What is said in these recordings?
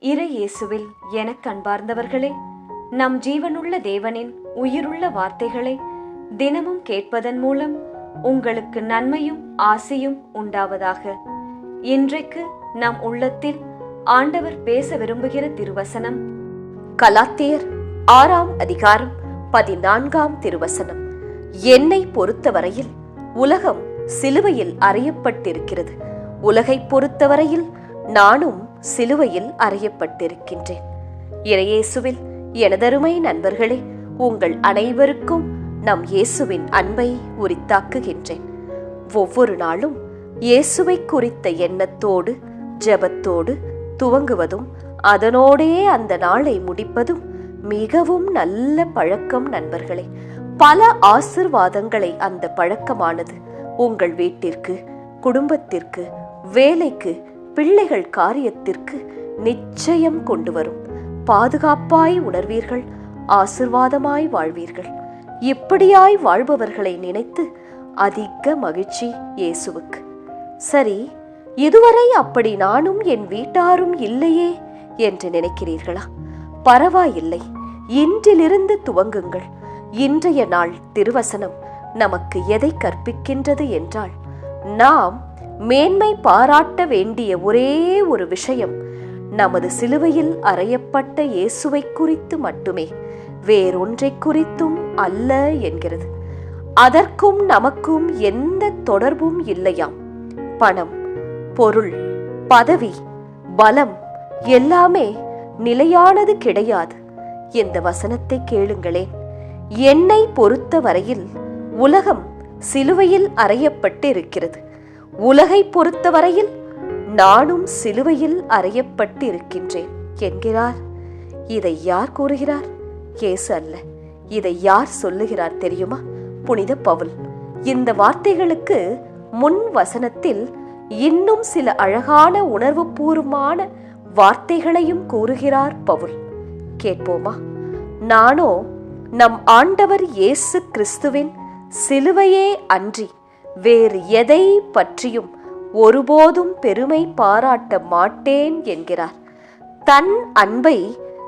இறை இயேசுவில் எனக் கண்பார்ந்தவர்களே நம் ஜீவனுள்ள தேவனின் உயிருள்ள வார்த்தைகளை தினமும் கேட்பதன் மூலம் உங்களுக்கு நன்மையும் ஆசையும் உண்டாவதாக. இன்றைக்கு நம் உள்ளத்தில் ஆண்டவர் பேச விரும்புகிற திருவசனம் கலாத்தியர் ஆறாம் அதிகாரம் பதினான்காம் திருவசனம். என்னை பொறுத்தவரையில் உலகம் சிலுவையில் அறையப்பட்டிருக்கிறது. உலகைப் பொறுத்தவரையில் நானும் சிலுவையில் அறையப்பட்டிருக்கின்றேன். இறையேசுவில் எனதருமை நண்பர்களே உங்கள் அனைவருக்கும் நம் இயேசுவின் அன்பை உரித்தாக்குகின்றேன். ஒவ்வொரு நாளும் இயேசுவை குறித்த எண்ணத்தோடு ஜெபத்தோடு துவங்குவதும் அதனோடே அந்த நாளை முடிப்பதும் மிகவும் நல்ல பழக்கம் நண்பர்களே. பல ஆசிர்வாதங்களை அந்த பழக்கமானது உங்கள் வீட்டிற்கு குடும்பத்திற்கு வேலைக்கு பிள்ளைகள் காரியத்திற்கு நிச்சயம் கொண்டு வரும் பாதுகாப்பாய் உணர்வீர்கள் ஆசிர்வாதமாய் வாழ்வீர்கள். இப்படியாய் வாழ்பவர்களை நினைத்து அதிக மகிழ்ச்சி இயேசுவுக்கு. சரி இதுவரை அப்படி நானும் என் வீட்டாரும் இல்லையே என்று நினைக்கிறீர்களா? பரவாயில்லை. இன்றிலிருந்து துவங்குங்கள். இன்றைய நாள் திருவசனம் நமக்கு எதை கற்பிக்கின்றது என்றால் நாம் மேன்மை பாராட்ட வேண்டிய ஒரே ஒரு விஷயம் நமது சிலுவையில் அறையப்பட்ட இயேசுவை குறித்து மட்டுமே வேறொன்றை குறித்தும் அல்ல என்கிறது. அதற்கும் நமக்கும் எந்த தொடர்பும் இல்லையாம். பணம் பொருள் பதவி பலம் எல்லாமே நிலையானது கிடையாது. இந்த வசனத்தை கேளுங்களேன். என்னை பொறுத்த வரையில் உலகம் சிலுவையில் அறையப்பட்டு இருக்கிறது உலகை பொறுத்தவரையில் நானும் சிலுவையில் அறையப்பட்டு இருக்கின்றேன் என்கிறார். இதை யார் கூறுகிறார்? கேசு அல்ல. இதை யார் சொல்லுகிறார் தெரியுமா? புனித பவுல். இந்த வார்த்தைகளுக்கு முன் வசனத்தில் இன்னும் சில அழகான உணர்வுபூர்வமான வார்த்தைகளையும் கூறுகிறார் பவுல். கேட்போமா? நானோ நம் ஆண்டவர் இயேசு கிறிஸ்துவின் சிலுவையே அன்றி வேறு எதை பற்றியும் ஒருபோதும் பெருமை பாராட்ட மாட்டேன் என்கிறார். தன் அன்பை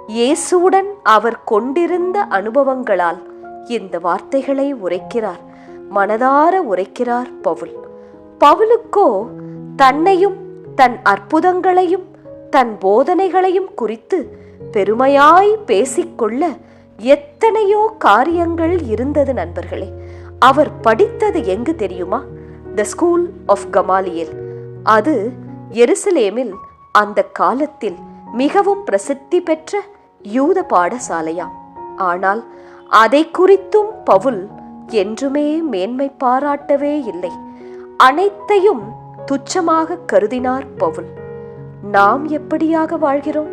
இயேசுவுடன் அவர் கொண்டிருந்த அனுபவங்களால் இந்த வார்த்தைகளை உரைக்கிறார் மனதார உரைக்கிறார் பவுல். பவுலுக்கோ தன்னையும் தன் அற்புதங்களையும் தன் போதனைகளையும் குறித்து பெருமையாய் பேசிக்கொள்ள எத்தனையோ காரியங்கள் இருந்தது நண்பர்களே. அவர் படித்தது எங்கு தெரியுமா? த ஸ்கூல் ஆஃப் கமாலியல் அது எருசலேமில் அந்த காலத்தில் மிகவும் பிரசித்தி பெற்ற யூத பாடசாலையாம் ஆனால் அதை குறித்தும் பவுல் என்றுமே மேன்மை பாராட்டவே இல்லை. அனைத்தையும் துச்சமாக கருதினார் பவுல். நாம் எப்படியாக வாழ்கிறோம்?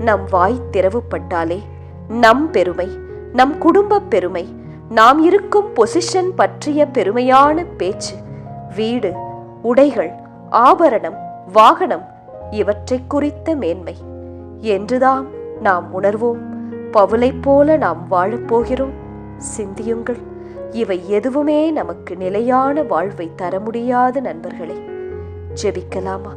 நம் வாய் திறவுப்பட்டாலே நம் பெருமை நம் குடும்ப பெருமை நாம் இருக்கும் பொசிஷன் பற்றிய பெருமையான பேச்சு வீடு உடைகள் ஆபரணம் வாகனம் இவற்றை குறித்த மேன்மை. என்றுதான் நாம் உணர்வோம். பவுலைப் போல நாம் வாழப்போகிறோம் சிந்தியுங்கள். இவை எதுவுமே நமக்கு நிலையான வாழ்வை தர முடியாத நண்பர்களே. ஜெபிக்கலாமா?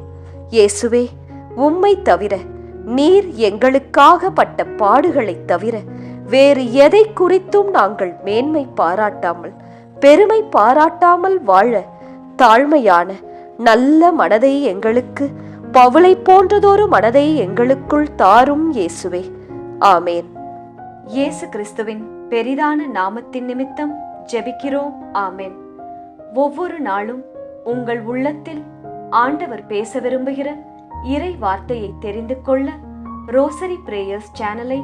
இயேசுவே உம்மை தவிர நீர் எங்களுக்காக பட்ட பாடுகளைத் தவிர வேறு எதை குறித்தும் நாங்கள் மேன்மை பாராட்டாமல் பெருமை பாராட்டாமல் வாழ தாழ்மையான நல்ல மனதை எங்களுக்கு பவுளை போன்றதொரு மனதை எங்களுக்குள் தாரும் இயேசுவே. ஆமேன். இயேசு கிறிஸ்துவின் பெரிதான நாமத்தின் நிமித்தம் ஜெபிக்கிறோம். ஆமேன். ஒவ்வொரு நாளும் உங்கள் உள்ளத்தில் ஆண்டவர் பேச விரும்புகிற இறை வார்த்தையை தெரிந்து கொள்ள ரோசரி பிரேயர்ஸ் சேனலை